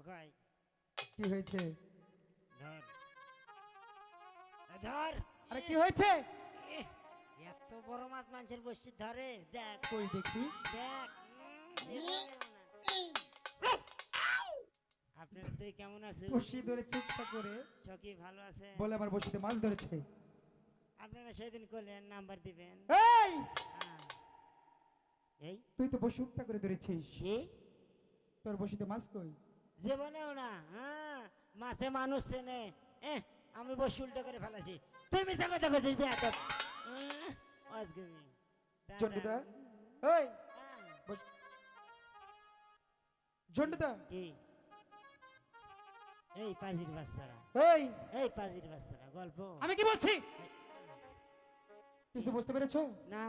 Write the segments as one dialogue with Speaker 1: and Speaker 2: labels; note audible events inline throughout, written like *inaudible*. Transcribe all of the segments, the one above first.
Speaker 1: কি হয়েছে?
Speaker 2: ধর। ধর।
Speaker 1: আরে কি হয়েছে?
Speaker 2: এত বড় মাছ মানুষের বসছি ধরে দেখ।
Speaker 1: কই দেখি?
Speaker 2: দেখ। আপনার তুই কেমন আছেন
Speaker 1: বসি ধরে চুপটা করে।
Speaker 2: সখী ভালো আছে?
Speaker 1: বলে আমার বসিতে মাছ ধরেছে।
Speaker 2: আপনারা সেদিন করলেন নাম্বার দিবেন।
Speaker 1: এই!
Speaker 2: হ্যাঁ। এই?
Speaker 1: তুই তো বসি উক্তা করে ধরেছিস। তোর বসিতে মাছ কই?
Speaker 2: জীবনেও না হ্যাঁ মাছে মানুষ চেনে। এ আমি বসে উল্টো করে ফেলাছি। তুই মিশা কথা করছিস বেয়াত অজগমি
Speaker 1: জন্ডুদা এই! জন্ডুদা
Speaker 2: কি? এই পাজির বাচ্চারা।
Speaker 1: এই!
Speaker 2: এই পাজির বাচ্চারা গল্প।
Speaker 1: আমি কি বলছি? কিছু বুঝতে পেরেছ?
Speaker 2: না।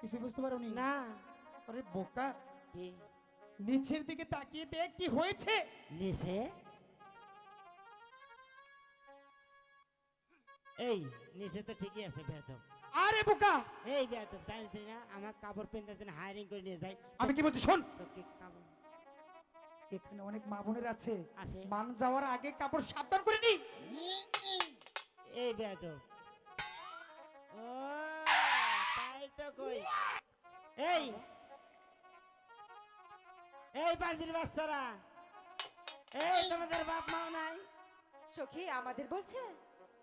Speaker 1: কিছু বুঝতে পারোনি?
Speaker 2: না।
Speaker 1: আরে বোকা।
Speaker 2: কি?
Speaker 1: নিচের দিকে তাকিয়ে দেখ কি হয়েছে।
Speaker 2: নিচে? এই নিচে তো ঠিকই আছে বেয়াদব।
Speaker 1: আরে বোকা!
Speaker 2: এই বেয়াদব জানিস না আমার কাপড় পেন্টার জন্য হায়ারিং করে নিয়ে যাই।
Speaker 1: আমি কি বলছি শোন! এখানে অনেক মা বোনের আছে। মান যাওয়ার আগে কাপড় সাবধান করে নি।
Speaker 2: এই বেয়াদব। ও তাই তো কই। এই এই বাজির বাচ্চারা এই তোমাদের বাপ মাও নাই?
Speaker 3: সখি আমাদের বলছে?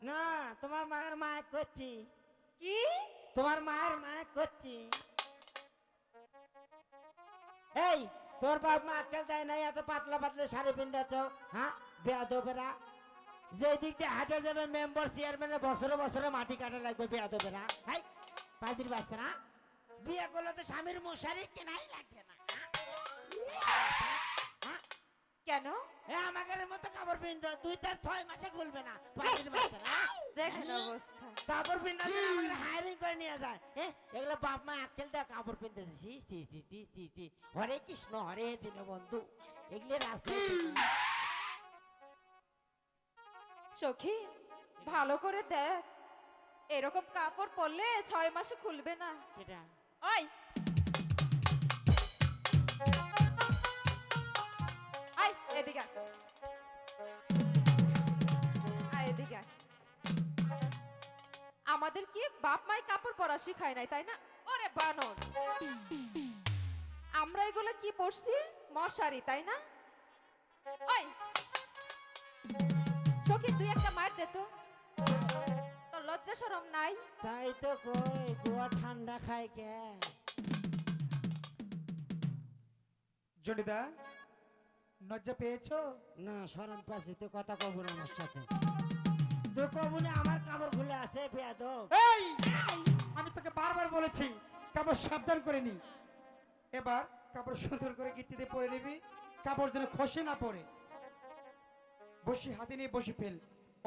Speaker 2: না তোমার মায়ের মায়ের করছি।
Speaker 3: কি?
Speaker 2: তোমার মায়ের মায়ের করছি। এই তোর বাপ মা আক্কেল দেয় নাই এত পাতলা পাতলা শাড়ি পিন্ধাচ্ছ হ্যাঁ? বেয়াদবেরা। যে দিক দিয়ে হাটে যাবে মেম্বার চেয়ারম্যানের বছরে বছরে মাটি কাটা লাগবে বেয়াদবেরা। হাই পাঁচির বাচ্চারা বিয়ে করলে তো স্বামীর মশারি কেনাই লাগবে না?
Speaker 3: কেন?
Speaker 2: আমাদের মতো কাপড় পিনতো দুই তার ছয় মাসে খুলবে না। বাচ্চারা
Speaker 3: দেখেন অবস্থা।
Speaker 2: কাপড় হায়ারিং করে নিয়ে যায় এ এগুলো বাপ মা আক্কেল দেয় কাপড় পিনতে সি সি সি সি সি সি হরে কৃষ্ণ হরে দীনবন্ধু এগুলো রাস্তায়
Speaker 3: সখী ভালো করে দেখ। এরকম কাপড় পরলে ছয় মাসে খুলবে না।
Speaker 2: এটা
Speaker 3: ওই। এদিকে এদিকে আমাদের কি বাপ মাই কাপড় পরা শিখায় নাই তাই না? ওরে বানর। আমরা এগুলো কি পরছি? মশারি তাই না? ওই। সখী তুই একটা মার দে তো। তোর লজ্জা সরম নাই?
Speaker 2: তাই তো কই গোয়া ঠান্ডা খায় কে?
Speaker 1: লজ্জা পেয়েছ?
Speaker 2: না সরম পাচ্ছি তো কথা কব না আমার সাথে। তো কব না আমার কাপড় খুলে আছে বেয়াদব।
Speaker 1: এই আমি তোকে বারবার বলেছি কাপড় সাবধান করে নি। এবার কাপড় সুন্দর করে গিট্টিতে পরে নিবি কাপড় যেন খসে না পড়ে। বসি হাতে নিয়ে বসি ফেল।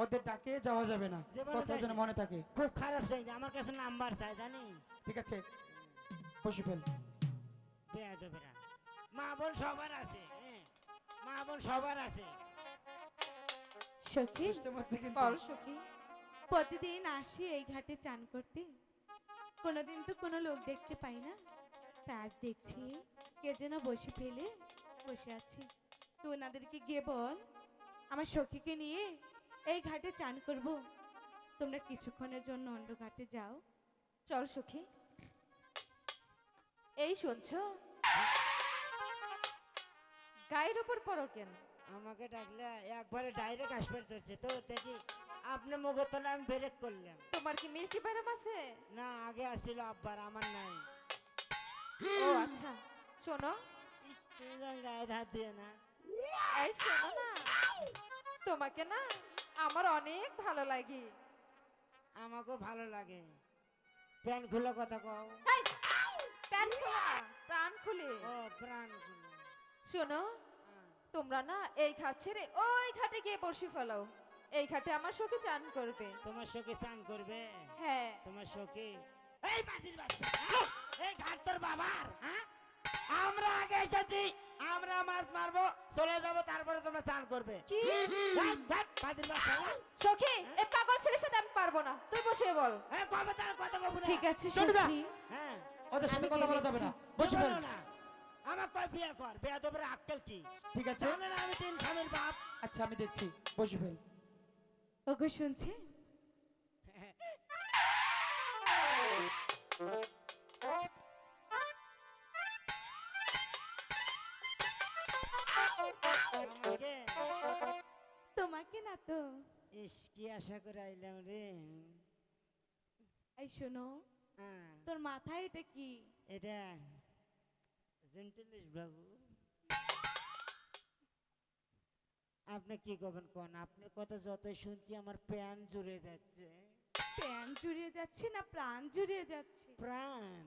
Speaker 1: ওদের ডাকে যাওয়া যাবে না কথা যেন মনে থাকে।
Speaker 2: খুব খারাপ চাই আমার কাছে নাম্বার চাই জানি।
Speaker 1: ঠিক আছে বসি ফেল।
Speaker 2: বেয়াদবেরা মা বোন সবার আছে। হ্যাঁ মা বোন সবার আছে।
Speaker 4: সখী
Speaker 3: বল সখী
Speaker 4: প্রতিদিন আসি এই ঘাটে চান করতে। কোনোদিন তো কোনো লোক দেখতে পাই না। তা আজ দেখছি কে যেন বসে ফেলে বসে আছে। তো ওনাদেরকে গিয়ে বল আমার সখীকে নিয়ে এই ঘাটে চান করব। তোমরা কিছুক্ষণের জন্য অন্য ঘাটে যাও।
Speaker 3: চল সখী। এই শুনছো? গায়ের উপর পড়ো কেন?
Speaker 2: আমাকে ডাকলে একবারে ডাইরেক্ট আসবে ধরছে তো দেখি আপনি মুখের তলে আমি ব্রেক করলাম।
Speaker 3: তোমার কি মিল্কি ব্যারাম আছে?
Speaker 2: না আগে আসছিল আব্বার আমার নাই।
Speaker 3: ও আচ্ছা শোনো।
Speaker 2: গায়ে ধার দিয়ে না।
Speaker 3: এই শোনো না তোমাকে না আমার অনেক ভালো লাগে।
Speaker 2: আমাকেও ভালো লাগে। প্যান্ট খুলে কথা কও।
Speaker 3: এই, প্যান্ট খোলো না প্রাণ খুলে।
Speaker 2: ও প্রাণ খুলে।
Speaker 3: শোনো। তোমরা না এই ঘাট ছেড়ে ওই ঘাটে গিয়ে বসে ফেলো। এই ঘাটে আমার সখী চান করবে।
Speaker 2: তোমার সখী স্নান করবে?
Speaker 3: হ্যাঁ।
Speaker 2: তোমার সখী? এই বাজির বাচ্চা হ্যাঁ? এই ঘাট তোর বাবার হ্যাঁ? আমরা আগে এসেছি আমরা মাছ মারবো চলে যাব তারপরে তোমরা চান করবে।
Speaker 3: কি?
Speaker 2: বাজির বাচ্চা হ্যাঁ?
Speaker 3: সখী এই পাগল ছেলের সাথে আমি পারব না। তুই বসে বল।
Speaker 2: এই কবে তার কথা কব না?
Speaker 4: ঠিক আছে! সখী।
Speaker 2: হ্যাঁ
Speaker 1: ওদের সাথে কথা বলা যাবে না। বসি
Speaker 2: না। আমার কয় বিয়ে কর? বিয়ে তো পরে আক্কেল কি?
Speaker 1: ঠিক আছে।
Speaker 2: জানে না আমি তিন স্বামীর বাপ।
Speaker 1: আচ্ছা আমি দেখছি। বসে ফেল।
Speaker 4: ওগো শুনছে। তোমাকে না তো।
Speaker 2: ইস কি আশা করে আইলাম রে।
Speaker 4: এই শোনো
Speaker 2: হ্যাঁ,
Speaker 4: তোর মাথায় এটা কি?
Speaker 2: এটা জেন্টেলিস বাবু। আপনি কি করবেন কোন? আপনার কথা যতই শুনছি আমার প্যান জুড়ে যাচ্ছে।
Speaker 4: প্যান জুড়িয়ে যাচ্ছে না প্রাণ জুড়িয়ে যাচ্ছে?
Speaker 2: প্রাণ।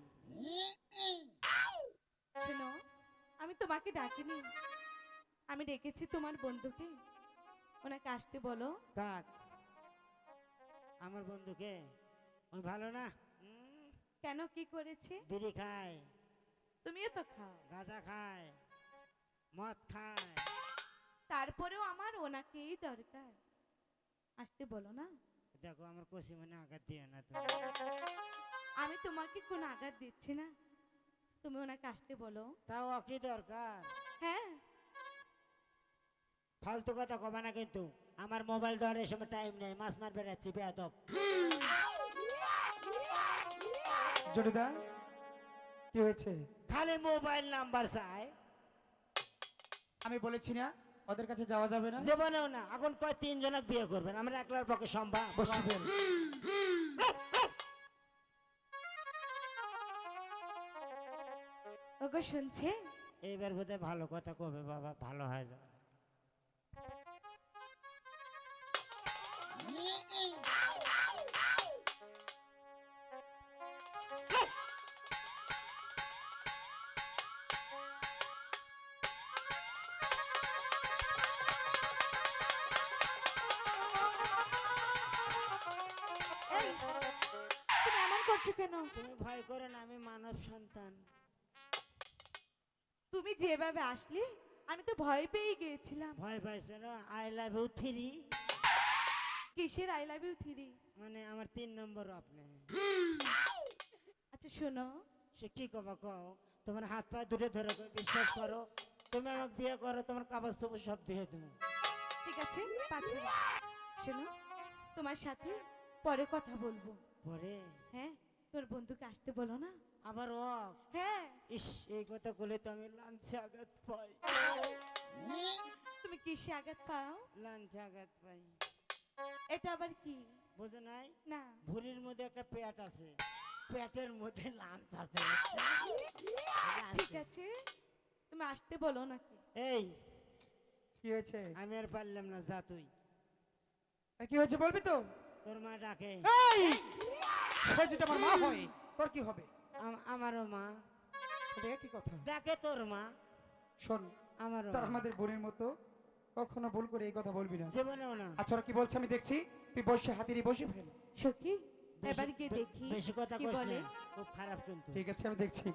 Speaker 4: শোনো আমি তোমাকে ডাকিনি। আমি ডেকেছি তোমার বন্ধুকে। ওনাকে আসতে বলো।
Speaker 2: কাক? আমার বন্ধুকে? ওই ভালো না?
Speaker 4: কেন কি করেছে?
Speaker 2: বিড়ি খায়।
Speaker 4: তুমিও তো খাও।
Speaker 2: গাঁজা খায় মদ খায়।
Speaker 4: তারপরেও আমার ওনাকেই দরকার। আসতে বলো না।
Speaker 2: দেখো আমার কষি মানে আঘাত দিয়ে না তো
Speaker 4: আমি তোমাকে কোনো আঘাত দিচ্ছি না। তুমি ওনাকে আসতে বলো।
Speaker 2: তাও কি দরকার?
Speaker 4: হ্যাঁ।
Speaker 2: ফালতু কথা কবা না কিন্তু। আমার মোবাইল ধরে এই সময় টাইম নেই। মাছ মার বেড়াচ্ছি বেয়াদব। *laughs*
Speaker 1: জটুদা কি হয়েছে?
Speaker 2: খালি মোবাইল নাম্বার চাই।
Speaker 1: আমি বলেছি না ওদের কাছে যাওয়া যাবে না।
Speaker 2: জীবনেও না এখন কয় তিনজনক বিয়ে করবেন? আমরা একলার পক্ষে সম্ভব?
Speaker 1: ফেল
Speaker 4: ওগো শুনছে?
Speaker 2: এইবার বোধহয় ভালো কথা কবে বাবা ভালো হয়ে যাবে।
Speaker 4: তুমি কেন?
Speaker 2: তুমি ভয় করো না আমি মানব সন্তান।
Speaker 4: তুমি যেভাবে আসলে আমি তো ভয় পেয়ে গিয়েছিলাম।
Speaker 2: ভয় পাইছো না? আই লাভ ইউ থ্রি
Speaker 4: কিসের আই লাভ ইউ থ্রি
Speaker 2: মানে আমার তিন নম্বর আপনি।
Speaker 4: আচ্ছা শোনো।
Speaker 2: সে কি কবা কও? তোমার হাত পা দূরে ধরে বিশ্বাস করো। তুমি আমাকে বিয়ে করো তোমার কাগজ তবু সব দিয়ে দেবো।
Speaker 4: ঠিক আছে পাঁচে শোনো তোমার সাথে পরে কথা বলব।
Speaker 2: পরে?
Speaker 4: হ্যাঁ? তোর বন্ধুকে আসতে বলো না।
Speaker 2: আবার ও?
Speaker 4: হ্যাঁ।
Speaker 2: ইস এই কথা বলে তো আমি লাঞ্চে আঘাত পাই।
Speaker 4: তুমি কিসে আঘাত পাও?
Speaker 2: লাঞ্চে আঘাত পাই।
Speaker 4: এটা আবার কি?
Speaker 2: বুঝো নাই?
Speaker 4: না।
Speaker 2: ভুরির মধ্যে একটা পেট আছে। পেটের মধ্যে লাঞ্চ আছে।
Speaker 4: ঠিক আছে। তুমি আসতে বলো নাকি?
Speaker 2: এই
Speaker 1: কি হয়েছে?
Speaker 2: আমি আর পারলাম না যা তুই।
Speaker 1: কি হয়েছে বলবি তো?
Speaker 2: তোর মা ডাকে।
Speaker 1: এই! সে যদি আমার মা হয় তোর কি হবে?
Speaker 2: আমারও মা।
Speaker 1: কি কথা।
Speaker 2: ডাকে তোর মা।
Speaker 1: শোন
Speaker 2: আমারও
Speaker 1: তার আমাদের বোনের মতো কখনো ভুল করে এই কথা বলবি না।
Speaker 2: জীবনেও না।
Speaker 1: আচ্ছা ওরা কি বলছে আমি দেখছি? তুই বসে হাতিরে বসে ফেল।
Speaker 4: সখী
Speaker 2: বেশি-
Speaker 4: এবার গিয়ে দেখি।
Speaker 2: বেশি কথা
Speaker 4: কি বলে?
Speaker 2: খুব খারাপ কিন্তু।
Speaker 1: ঠিক আছে আমি দেখছি।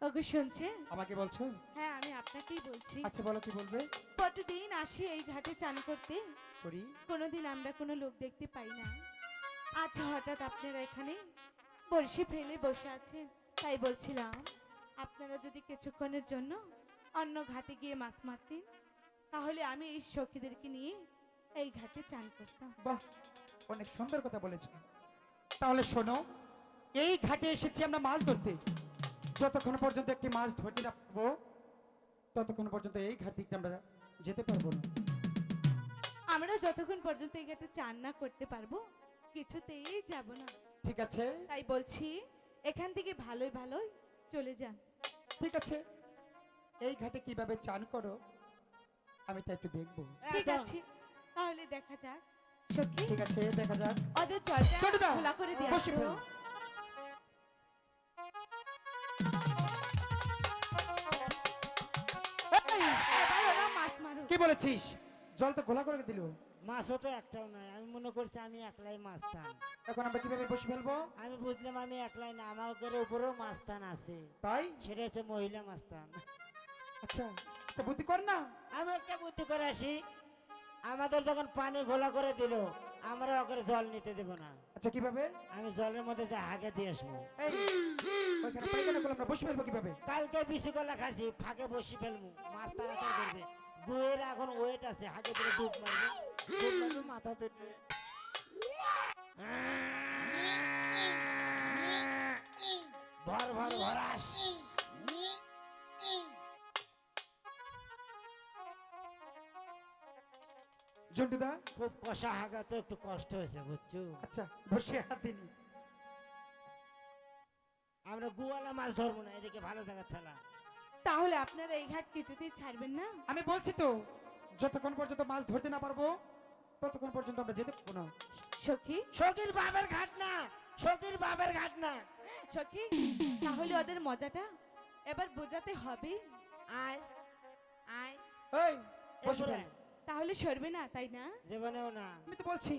Speaker 4: ওগো শুনছে?
Speaker 1: আমাকে বলছো?
Speaker 4: হ্যাঁ আমি আপনাকেই বলছি।
Speaker 1: আচ্ছা বলো কি বলবে?
Speaker 4: প্রতিদিন আসি এই ঘাটে চান করতে।
Speaker 1: করি।
Speaker 4: কোনোদিন আমরা কোনো লোক দেখতে পাই না। আজ হঠাৎ আপনারা এখানে বড়শি ফেলে বসে আছেন তাই বলছিলাম আপনারা যদি কিছুক্ষণের জন্য অন্য ঘাটে গিয়ে মাছ মারতেন তাহলে আমি এই সখীদেরকে নিয়ে এই ঘাটে চান করতাম।
Speaker 1: বাহ অনেক সুন্দর কথা বলেছ তাহলে শোনো এই ঘাটে এসেছি আমরা মাছ ধরতে। যতক্ষণ পর্যন্ত একটি মাছ ধরতে না পারব ততক্ষণ পর্যন্ত এই ঘাট দিকটা আমরা যেতে পারব না।
Speaker 4: আমরা যতক্ষণ পর্যন্ত এই ঘাটে চান না করতে পারব কিছুতেই যাব না।
Speaker 1: ঠিক আছে।
Speaker 4: তাই বলছি এখান থেকে ভালোই ভালোই চলে যান।
Speaker 1: ঠিক আছে। এই ঘাটে কীভাবে চান করো আমি তা একটু দেখব।
Speaker 4: ঠিক আছে। তাহলে দেখা যাক। সখী
Speaker 1: ঠিক আছে দেখা যাক।
Speaker 4: ওদের
Speaker 1: ছোটদা,
Speaker 4: খোলা করে দিয়ে ওরা মাছ মারুক।
Speaker 1: কি বলেছিস? জল তো ঘোলা করে দিল।
Speaker 2: মাছও তো একটাও নয়। আমি মনে করছি আমি একলাই মাছতান
Speaker 1: এখন আমরা কীভাবে বসে ফেলব?
Speaker 2: আমি বুঝলাম আমি একলাই না আমার উপরেও মাছতান আছে।
Speaker 1: তাই?
Speaker 2: সেটা হচ্ছে মহিলা মাছতান
Speaker 1: আচ্ছা তো বুদ্ধি কর না।
Speaker 2: আমি একটা বুদ্ধি করে আসি। আমাদের যখন পানি ঘোলা করে দিল আমরা ওকে জল নিতে দেবো না।
Speaker 1: আচ্ছা কীভাবে?
Speaker 2: আমি জলের মধ্যে যা হাগে দিয়ে আসব।
Speaker 1: ওইখানে পায়খানা করলে আমরা বসে ফেলব কীভাবে?
Speaker 2: কালকে বিসি কলা খাসি ফাঁকে বসি ফেলব। মাছ তাড়াতাড়ি করবে। গুয়ের এখন ওয়েট আছে হাগে মারবে ডুব মারবে। মাথা তুলবে ভর ভর ভরাস
Speaker 1: জন্টুদা?
Speaker 2: খুব কষা হাগা তো একটু কষ্ট হয়েছে বুঝছ?
Speaker 1: আচ্ছা বসে হাত দিনি।
Speaker 2: আমরা গুয়ালা মাছ ধরবো না এদিকে ভালো জায়গা ফেলা।
Speaker 4: তাহলে আপনারা এই ঘাট কিছুতেই ছাড়বেন না?
Speaker 1: আমি বলছি তো যতক্ষণ পর্যন্ত মাছ ধরতে না পারব ততক্ষণ পর্যন্ত আমরা যেতে পারব না।
Speaker 4: সখী?
Speaker 2: সখীর বাবার ঘাট না সখীর বাবার ঘাট না
Speaker 4: সখী তাহলে ওদের মজাটা এবার বোঝাতে হবে।
Speaker 2: আয় আয়।
Speaker 1: এই বসে
Speaker 4: তাহলে সরবে না তাই না?
Speaker 2: জীবনেও না।
Speaker 1: আমি তো বলছি